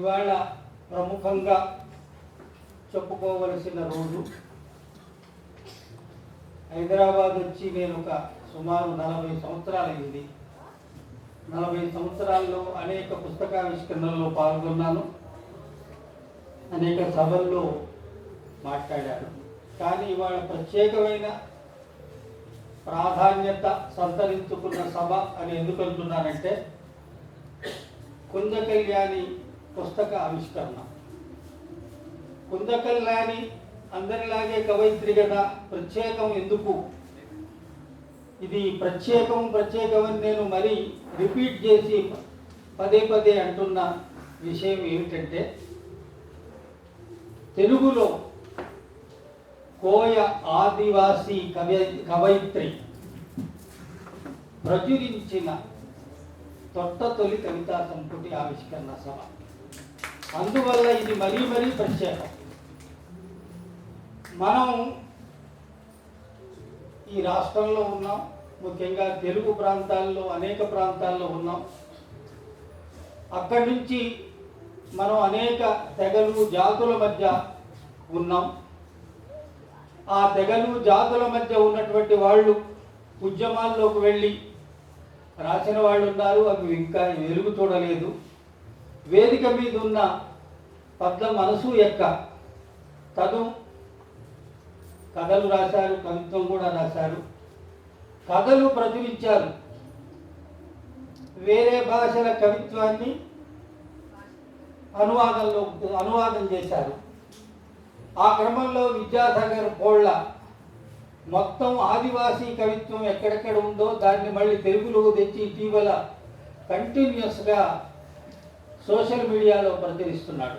ఇవాళ ప్రముఖంగా చెప్పుకోవలసిన రోజు. హైదరాబాద్ వచ్చి నేను ఒక సుమారు నలభై సంవత్సరాలైంది. నలభై సంవత్సరాల్లో అనేక పుస్తకావిష్కరణలో పాల్గొన్నాను. అనేక సభల్లో మాట్లాడాను. కానీ ఇవాళ ప్రత్యేకమైన ప్రాధాన్యత సంతరించుకున్న సభ అని ఎందుకు అంటున్నానంటే కుంద కళ్యాణి పుస్తక ఆవిష్కరణ. కుందకల్లాని అందరిలాగే కవయిత్రి కదా ప్రత్యేకం ఎందుకు? ఇది ప్రత్యేకం ప్రత్యేకమని నేను మరీ రిపీట్ చేసి పదే పదే అంటున్న విషయం ఏమిటంటే తెలుగులో కోయ ఆదివాసీ కవి కవయిత్రి ప్రచురించిన తొట్ట తొలి కవితా సంపుటి ఆవిష్కరణ సభ. అందువల్ల ఇది మరీ మరీ ప్రత్యేకం. మనం ఈ రాష్ట్రంలో ఉన్నాం ముఖ్యంగా తెలుగు ప్రాంతాల్లో అనేక ప్రాంతాల్లో ఉన్నాం. అక్కడి నుంచి మనం అనేక తెగలు జాతుల మధ్య ఉన్నాం. ఆ తెగలు జాతుల మధ్య ఉన్నటువంటి వాళ్ళు ఉద్యమాల్లోకి వెళ్ళి రాసిన వాళ్ళు ఉన్నారు అవి ఇంకా వెలుగు చూడలేదు వేదిక మీద ఉన్న పద్మ మనసు యొక్క తను కథలు రాశారు కవిత్వం కూడా రాశారు. కథలు ప్రచురించారు. వేరే భాషల కవిత్వాన్ని అనువాదంలో అనువాదం చేశారు. ఆ క్రమంలో విద్యాసాగర్ పోళ్ళ మొత్తం ఆదివాసీ కవిత్వం ఎక్కడెక్కడ ఉందో దాన్ని మళ్ళీ తెలుగులో తెచ్చి ఇటీవల కంటిన్యూస్గా సోషల్ మీడియాలో ప్రచురిస్తున్నాడు.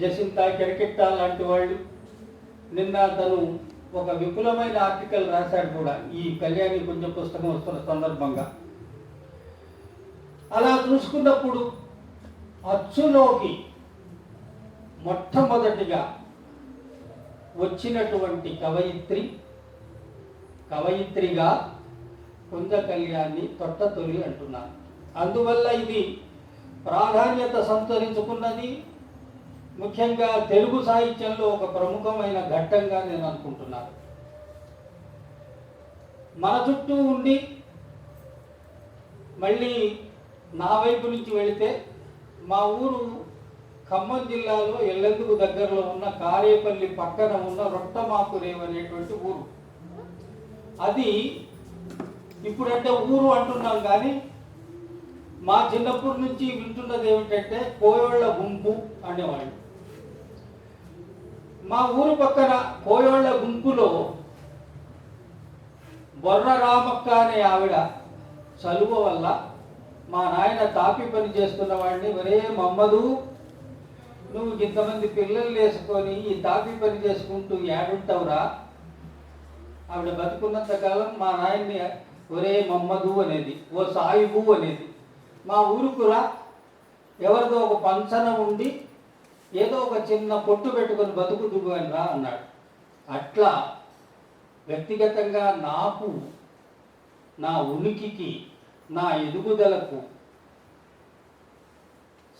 జసింతా కెరకెట్ట లాంటి వాళ్ళు. నిన్న తను ఒక విపులమైన ఆర్టికల్ రాశాడు కూడా ఈ కళ్యాణి కొంచెం పుస్తకం వస్తున్న సందర్భంగా. అలా చూసుకున్నప్పుడు అచ్చులోకి మొట్టమొదటిగా వచ్చినటువంటి కవయిత్రి కవయిత్రిగా కుంద కళ్యాణి తొట్ట తొలి అంటున్నాను అందువల్ల ఇది ప్రాధాన్యత సంతరించుకున్నది. ముఖ్యంగా తెలుగు సాహిత్యంలో ఒక ప్రముఖమైన ఘట్టంగా నేను అనుకుంటున్నాను. మన చుట్టూ ఉండి మళ్ళీ నా వైపు నుంచి వెళితే మా ఊరు ఖమ్మం జిల్లాలో ఎల్లెందుకు దగ్గరలో ఉన్న కారేపల్లి పక్కన ఉన్న రొట్టమాకురేవ్ అనేటువంటి ఊరు. అది ఇప్పుడంటే ఊరు అంటున్నాం కానీ మా చిన్నప్పటి నుంచి వింటున్నది ఏమిటంటే కోయోళ్ళ గుంపు అనేవాళ్ళు. మా ఊరు పక్కన కోయోళ్ళ గుంపులో బొర్ర రామక్క అనే ఆవిడ చలువ వల్ల మా నాయన తాపి పని చేస్తున్న వాడిని ఒరే మమ్మదు నువ్వు ఇంతమంది పిల్లలు వేసుకొని ఈ తాపి పని చేసుకుంటూ ఏడుంటావురా? ఆవిడ బతుకున్నంత కాలం మా నాయన్ని ఒరే మమ్మదు అనేది ఓ సాయిబు అనేది. మా ఊరుకురా ఎవరిదో ఒక పంచన ఉండి ఏదో ఒక చిన్న పొట్టు పెట్టుకొని బతుకుదుగు రా అన్నాడు. అట్లా వ్యక్తిగతంగా నాకు నా ఉనికికి నా ఎదుగుదలకు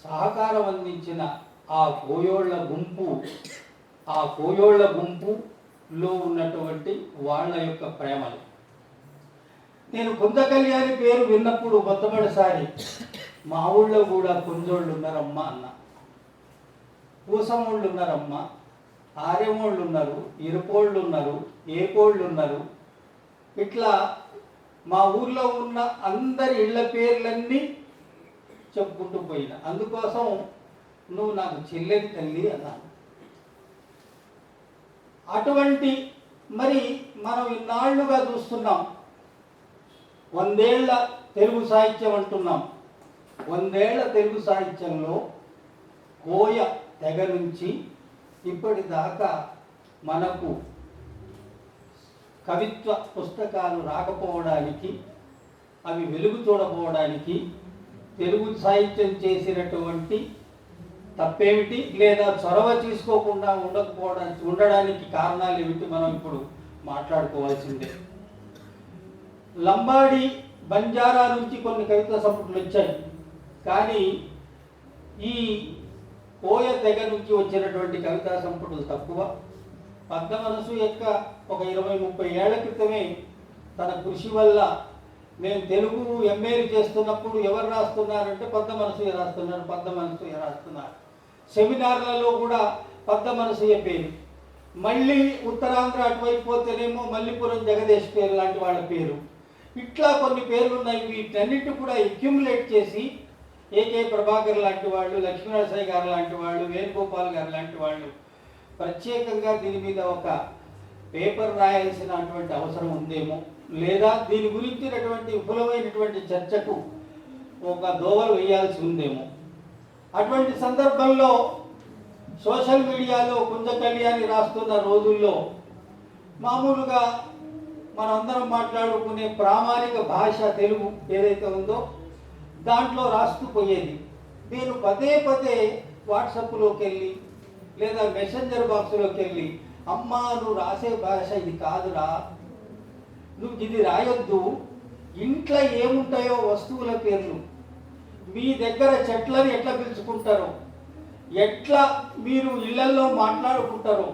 సహకారం అందించిన ఆ కోయోళ్ళ గుంపు ఆ కోయోళ్ళ గుంపులో ఉన్నటువంటి వాళ్ళ యొక్క ప్రేమలు. నేను కుంద అని పేరు విన్నప్పుడు మొట్టమొదటిసారి మా ఊళ్ళో కూడా కుంజోళ్ళు ఉన్నారమ్మా అన్న. పూసమోళ్ళు ఉన్నారమ్మ ఆర్యమోళ్ళు ఉన్నారు ఇరుపోళ్ళు ఉన్నారు ఏకోళ్ళు ఉన్నారు ఇట్లా మా ఊర్లో ఉన్న అందరి ఇళ్ళ పేర్లన్నీ చెప్పుకుంటూ పోయిన. అందుకోసం నువ్వు నాకు చెల్లెది తల్లి అన్నాను అటువంటి మరి మనం ఇన్నాళ్ళుగా చూస్తున్నాం. వందేళ్ళ తెలుగు సాహిత్యం అంటున్నాం. వందేళ్ళ తెలుగు సాహిత్యంలో కోయ తెగ నుంచి ఇప్పటిదాకా మనకు కవిత్వ పుస్తకాలు రాకపోవడానికి అవి వెలుగు చూడకపోవడానికి తెలుగు సాహిత్యం చేసినటువంటి తప్పేమిటి లేదా చొరవ తీసుకోకుండా ఉండకపోవడానికి ఉండడానికి కారణాలు ఏమిటి మనం ఇప్పుడు మాట్లాడుకోవాల్సిందే. లంబాడి బంజారా నుంచి కొన్ని కవితా సంపుట్లు వచ్చాయి. కానీ ఈ కోయ తెగ నుంచి వచ్చినటువంటి కవితా సంపుటులు తక్కువ. పద్మనసు యొక్క ఒక ఇరవై ముప్పై ఏళ్ళ క్రితమే తన కృషి వల్ల మేము తెలుగు ఎంఏలు చేస్తున్నప్పుడు ఎవరు రాస్తున్నారంటే పద్మ మనసు రాస్తున్నారు పద్మ రాస్తున్నారు. సెమినార్లలో కూడా పద్మ మనసు పేరు. మళ్ళీ ఉత్తరాంధ్ర అటువైపు పోతేనేమో మల్లిపురం జగదీష్ పేరు లాంటి వాళ్ళ పేరు. ఇట్లా కొన్ని పేర్లు ఉన్నాయి వీటన్నిటి కూడా అక్యుములేట్ చేసి ఏకే ప్రభాకర్ లాంటి వాళ్ళు లక్ష్మీనరసాయి గారు లాంటి వాళ్ళు వేణుగోపాల్ గారు లాంటి వాళ్ళు ప్రత్యేకంగా దీని మీద ఒక పేపర్ రాయాల్సినటువంటి అవసరం ఉందేమో లేదా దీని గురించినటువంటి విపులమైనటువంటి చర్చకు ఒక దోవలు వేయాల్సి ఉందేమో. అటువంటి సందర్భంలో సోషల్ మీడియాలో కుంజ కళ్యాణి రాస్తున్న రోజుల్లో మామూలుగా మనందరం మాట్లాడుకునే ప్రామాణిక భాష తెలుగు ఏదైతే ఉందో దాంట్లో రాస్తూ పోయేది. నేను పదే పదే వాట్సాప్లోకి వెళ్ళి లేదా మెసెంజర్ బాక్స్లోకి వెళ్ళి అమ్మా నువ్వు రాసే భాష ఇది కాదురా. నువ్వు ఇది రాయొద్దు. ఇంట్లో ఏముంటాయో వస్తువుల పేర్లు. మీ దగ్గర చెట్లని ఎట్లా పిలుచుకుంటారో? ఎట్లా మీరు ఇళ్ళలో మాట్లాడుకుంటారో?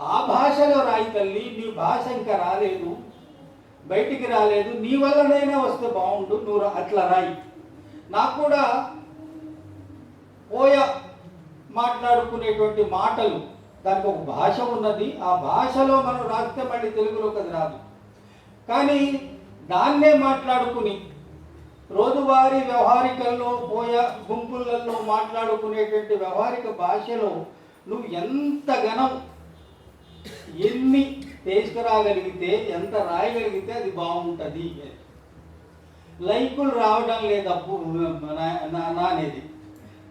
ఆ భాషలో రాయి తల్లి నీ భాష ఇంకా రాలేదు. బయటికి రాలేదు. నీ వల్లనైనా వస్తే బాగుండు. నువ్వు రా- అట్లా రాయి. నాకు కూడా పోయ మాట్లాడుకునేటువంటి మాటలు దానికి ఒక భాష ఉన్నది. ఆ భాషలో మనం రాస్తే మళ్ళీ తెలుగులోకి అది రాదు. కానీ దాన్నే మాట్లాడుకుని రోజువారీ వ్యవహారికల్లో పోయ గుంపులలో మాట్లాడుకునేటువంటి వ్యవహారిక భాషలో నువ్వు ఎంత ఘనం ఎన్ని తీసుకురాగలిగితే ఎంత రాయగలిగితే అది బాగుంటుంది. లైకులు రావడం లేదు నా- నా- అనేది.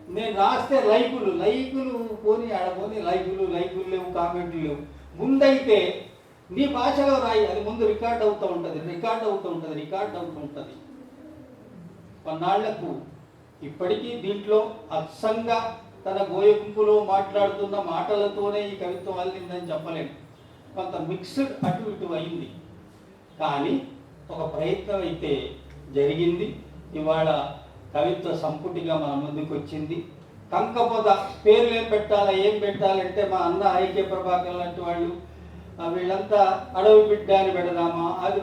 నేను రాస్తే లైకులు లైకులు పోని ఆడపోని లైకులు లైకులు లేవు కామెంట్లు లేవు. ముందైతే నీ భాషలో రాయి అది ముందు రికార్డ్ అవుతూ ఉంటుంది రికార్డ్ అవుతూ ఉంటుంది రికార్డ్ అవుతూ ఉంటుంది. కొన్నాళ్ళకు ఇప్పటికీ దీంట్లో అచ్చంగా తన గోయ గుంపులో మాట్లాడుతున్న మాటలతోనే ఈ కవిత్వం అల్లిందని చెప్పలేను కొంత మిక్స్డ్ అటు ఇటు అయింది. కానీ ఒక ప్రయత్నం అయితే జరిగింది. ఇవాళ కవిత్వ సంపుటిగా మన ముందుకు వచ్చింది. కంకపోద పేర్లు ఏం పెట్టాలా ఏం పెట్టాలంటే మా అన్న ఐకే ప్రభాకర్ లాంటి వాళ్ళు వీళ్ళంతా అడవి బిడ్డ అని పెడదామా అది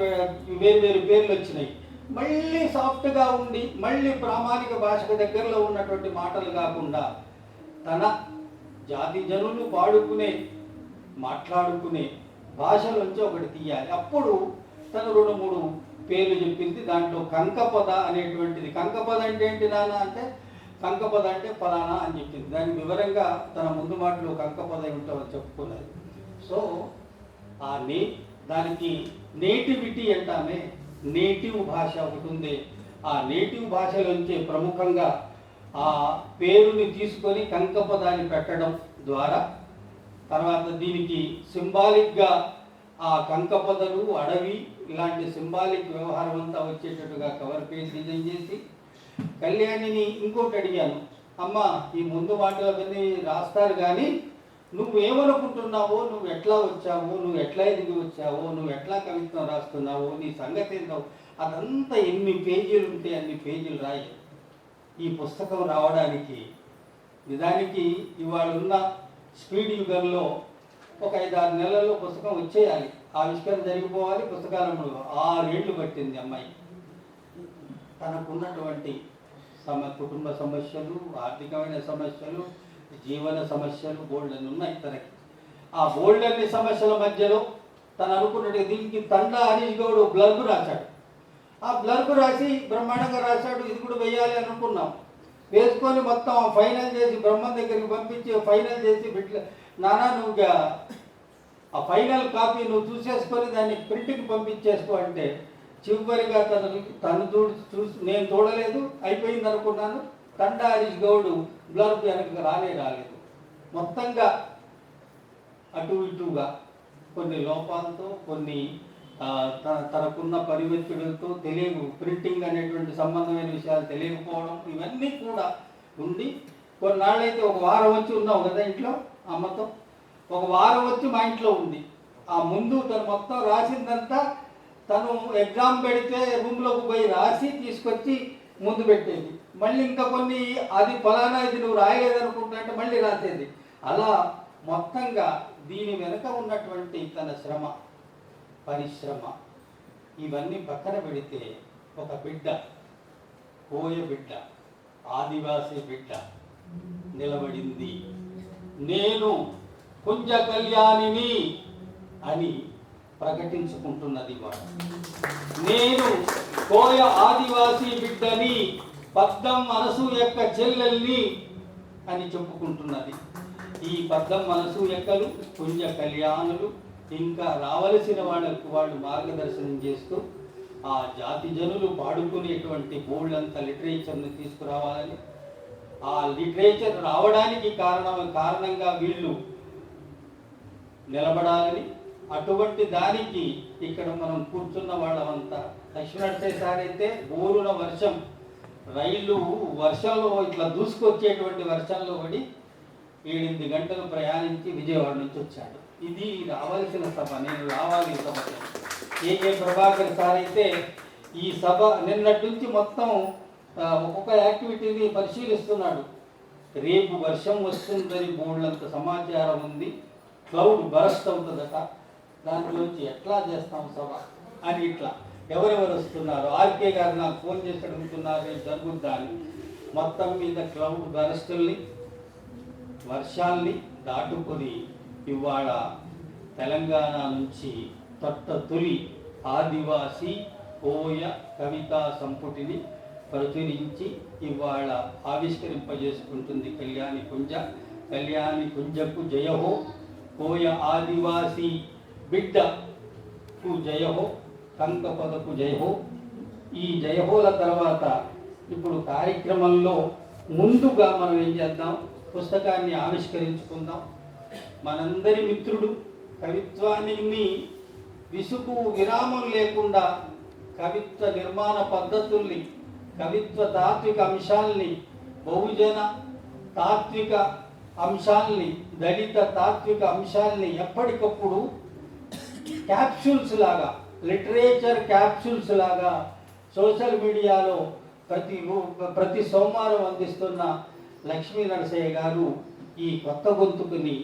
వేరు వేరు పేర్లు వచ్చినాయి. మళ్ళీ సాఫ్ట్గా ఉండి మళ్ళీ ప్రామాణిక భాషకు దగ్గరలో ఉన్నటువంటి మాటలు కాకుండా తన జాతి జనులు పాడుకునే మాట్లాడుకునే భాషలోంచి ఒకటి తీయాలి. అప్పుడు తను రెండు మూడు పేర్లు చెప్పింది. దాంట్లో కంకపద అనేటువంటిది. కంకపద అంటే ఏంటి నాన్న అంటే కంకపద అంటే ఫలానా అని చెప్పింది. దాని వివరంగా తన ముందు మాటలో కంకపద ఏమిటో చెప్పుకున్నది సో ఆ నే దానికి నేటివిటీ అంటామే. నేటివ్ భాష ఒకటి ఉంది. ఆ నేటివ్ భాషలోంచి ప్రముఖంగా ఆ పేరుని తీసుకొని కంకపదాన్ని పెట్టడం ద్వారా తర్వాత దీనికి సింబాలిక్గా ఆ కంకపదలు అడవి ఇలాంటి సింబాలిక్ వ్యవహారం అంతా వచ్చేటట్టుగా కవర్ పేజ్ డిజైన్ చేసి కళ్యాణిని ఇంకోటి అడిగాను. అమ్మ ఈ ముందు మాటలు అవన్నీ రాస్తారు కానీ నువ్వేమనుకుంటున్నావో నువ్వు ఎట్లా వచ్చావో నువ్వు ఎట్లా ఎదిగి వచ్చావో నువ్వు ఎట్లా కవిత్వం రాస్తున్నావో నీ సంగతి ఏంటో అదంతా ఎన్ని పేజీలు ఉంటే అన్ని పేజీలు రాయి ఈ పుస్తకం రావడానికి నిజానికి ఇవాళ ఉన్న స్పీడ్ యుగంలో ఒక ఐదు ఆరు నెలల్లో పుస్తకం వచ్చేయాలి. ఆవిష్కరణ జరిగిపోవాలి పుస్తకాలంలో ఆరేళ్ళు పట్టింది అమ్మాయి. తనకున్నటువంటి సమ కుటుంబ సమస్యలు ఆర్థికమైన సమస్యలు జీవన సమస్యలు బోల్డన్ ఉన్నాయి తనకి. ఆ బోల్డన్ని సమస్యల మధ్యలో తను అనుకున్నట్టు దీనికి తండ హరీష్ గౌడ్ బ్లర్బ్ రాశాడు. ఆ బ్లర్బ్ రాసి బ్రహ్మాండంగా రాశాడు. ఇది కూడా వేయాలి అనుకున్నాం. వేసుకొని మొత్తం ఫైనల్ చేసి బ్రహ్మం దగ్గరికి పంపించి ఫైనల్ చేసి బిడ్డ నానా నువ్వు ఆ ఫైనల్ కాపీ నువ్వు చూసేసుకొని దాన్ని ప్రింట్కి పంపించేసుకో అంటే చివరిగా తను తను చూడు చూసి నేను చూడలేదు అయిపోయింది అనుకున్నాను. తండ హరీష్ గౌడ్ బ్లర్బ్ వెనక్కి రాలే రాలేదు. మొత్తంగా అటు ఇటుగా కొన్ని లోపాలతో కొన్ని తనకున్న పరిమితులతో తెలియదు ప్రింటింగ్ అనేటువంటి సంబంధమైన విషయాలు తెలియకపోవడం ఇవన్నీ కూడా ఉండి కొన్నాళ్ళైతే ఒక వారం వచ్చి ఉన్నావు కదా ఇంట్లో అమ్మతో? ఒక వారం వచ్చి మా ఇంట్లో ఉంది. ఆ ముందు తను మొత్తం రాసిందంతా తను ఎగ్జామ్ పెడితే రూమ్లోకి పోయి రాసి తీసుకొచ్చి ముందు పెట్టేది. మళ్ళీ ఇంకా కొన్ని అది ఫలానా ఇది నువ్వు రాయలేదనుకుంటా అంటే మళ్ళీ రాసేది. అలా మొత్తంగా దీని వెనుక ఉన్నటువంటి తన శ్రమ. పరిశ్రమ. ఇవన్నీ పక్కన పెడితే ఒక బిడ్డ కోయ బిడ్డ ఆదివాసీ బిడ్డ నిలబడింది. నేను కుంజ కళ్యాణిని అని ప్రకటించుకుంటున్నది వాడు. నేను కోయ ఆదివాసీ బిడ్డని పద్దం మనసు యొక్క చెల్లెల్ని అని చెప్పుకుంటున్నది. ఈ పద్దం మనసు యొక్కలు కుంజ కళ్యాణులు ఇంకా రావలసిన వాళ్ళకు వాళ్ళు మార్గదర్శనం చేస్తూ ఆ జాతి జనులు పాడుకునేటువంటి బోల్డంత లిటరేచర్ని తీసుకురావాలని. ఆ లిటరేచర్ రావడానికి కారణం కారణంగా వీళ్ళు నిలబడాలని. అటువంటి దానికి ఇక్కడ మనం కూర్చున్న వాళ్ళమంతా లక్ష్మీనరసయ్య సార్ అయితే బోరున వర్షం రైలు వర్షంలో ఇట్లా దూసుకొచ్చేటువంటి వర్షంలో పడి ఏడెనిమిది గంటలు ప్రయాణించి విజయవాడ నుంచి వచ్చాడు. ఇది రావాల్సిన సభ నేను రావాలి ఈ సభకి. ఏకే ప్రభాకర్ సార్ అయితే ఈ సభ నిన్నటి నుంచి మొత్తం ఒక్కొక్క యాక్టివిటీని పరిశీలిస్తున్నాడు. రేపు వర్షం వస్తుందని బోర్డులంత సమాచారం ఉంది. క్లౌడ్ బరస్ట్ అవుతుందట. దాంట్లోంచి ఎట్లా చేస్తాం సభ అని ఇట్లా ఎవరెవరు వస్తున్నారు? ఆర్కే గారు నాకు ఫోన్ చేసి అడుగుతున్నారు రేపు జరుగుద్దా అని. మొత్తం మీద క్లౌడ్ బరస్టుల్ని వర్షాల్ని దాటుకొని ఇవాళ తెలంగాణ నుంచి తొట్ట తొలి ఆదివాసీ కోయ కవితా సంపుటిని ప్రచురించి ఇవాళ ఆవిష్కరింపజేసుకుంటుంది కళ్యాణి కుంజ కళ్యాణి కుంజకు జయహో కోయ ఆదివాసీ బిడ్డకు జయహో కంకపదకు జయహో ఈ జయహోల తర్వాత ఇప్పుడు కార్యక్రమంలో ముందుగా మనం ఏం చేద్దాం? పుస్తకాన్ని ఆవిష్కరించుకుందాం. మనందరి మిత్రుడు. కవిత్వాన్ని విసుగు విరామం లేకుండా కవిత్వ నిర్మాణ పద్ధతుల్ని కవిత్వ తాత్విక అంశాల్ని బహుజన తాత్విక అంశాల్ని దళిత తాత్విక అంశాల్ని ఎప్పటికప్పుడు క్యాప్సూల్స్ లాగా లిటరేచర్ క్యాప్సూల్స్ లాగా సోషల్ మీడియాలో ప్రతి ప్రతి సోమవారం అందిస్తున్న లక్ష్మీ నరసయ్య గారు ఈ కొత్త గొంతుకుని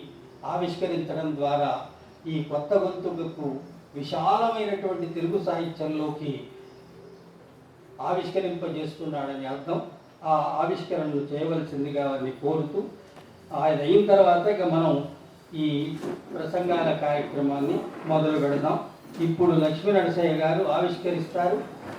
ఆవిష్కరించడం ద్వారా ఈ కొత్త గొంతుకు విశాలమైనటువంటి తెలుగు సాహిత్యంలోకి ఆవిష్కరింపజేస్తున్నాడని అర్థం. ఆ ఆవిష్కరణలు చేయవలసిందిగా వారిని కోరుతూ ఆయన అయిన తర్వాత ఇక మనం ఈ ప్రసంగాల కార్యక్రమాన్ని మొదలు పెడదాం. ఇప్పుడు లక్ష్మీ నరసయ్య గారు ఆవిష్కరిస్తారు.